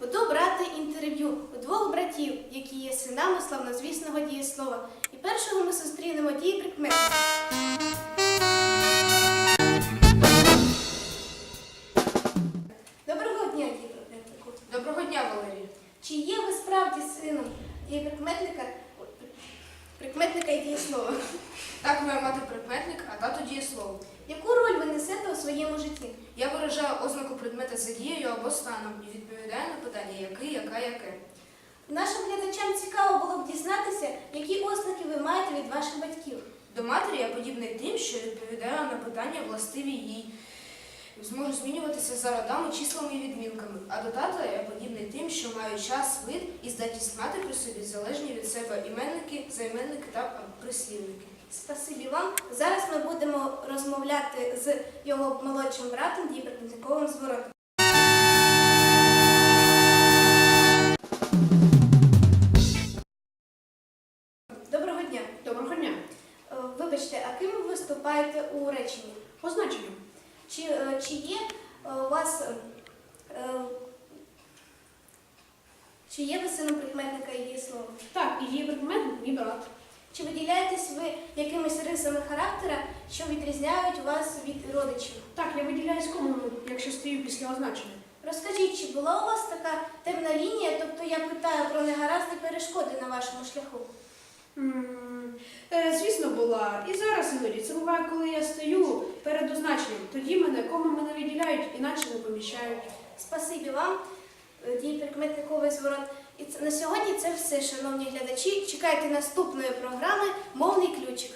Буду брати інтерв'ю у двох братів, які є синами славнозвісного дієслова. І першого ми зустрінемо дії прикметника. Доброго дня, дії прикметнику. Доброго дня, Валерія. Чи є ви справді сином дії прикметника, прикметника і дієслова? Так, моя мати прикметник, а тато дієслово. Яку роль ви несете у своєму житті? Я виражаю ознаку предмета за дією або станом і відповідаю на питання який, яка, яке. Нашим глядачам цікаво було б дізнатися, які ознаки ви маєте від ваших батьків. До матері я подібний тим, що відповідаю на питання властиві їй. Зможу змінюватися за родами, числами і відмінками. А до тата я подібний тим, що маю час, вид і здатність мати при собі залежні від себе іменники, займенники та прислівники. Спасибі вам. Зараз ми будемо розмовляти з його молодшим братом дієприкметниковим зворотом. Доброго дня. Доброго дня. Е, Вибачте, а ким ви виступаєте у реченні? Позначення. Чи, е, чи є е, у вас чи є ви сином прикметника і дієслова? Так, і є прикметник мій брат. Чи виділяєтесь ви якимись рисами характера, що відрізняють вас від родичів? Так, я виділяюсь комою, якщо стою після означення. Розкажіть, чи була у вас така темна лінія? Тобто я питаю про негаразди перешкоди на вашому шляху? М, е, звісно, була. І зараз іноді. Це буває, коли я стою перед означенням. Тоді мене коми мене виділяють, іначе не поміщають. Спасибі вам, е, дієприкметниковий зворот. І це на сьогодні це все, шановні глядачі. Чекайте наступної програми Мовний ключик.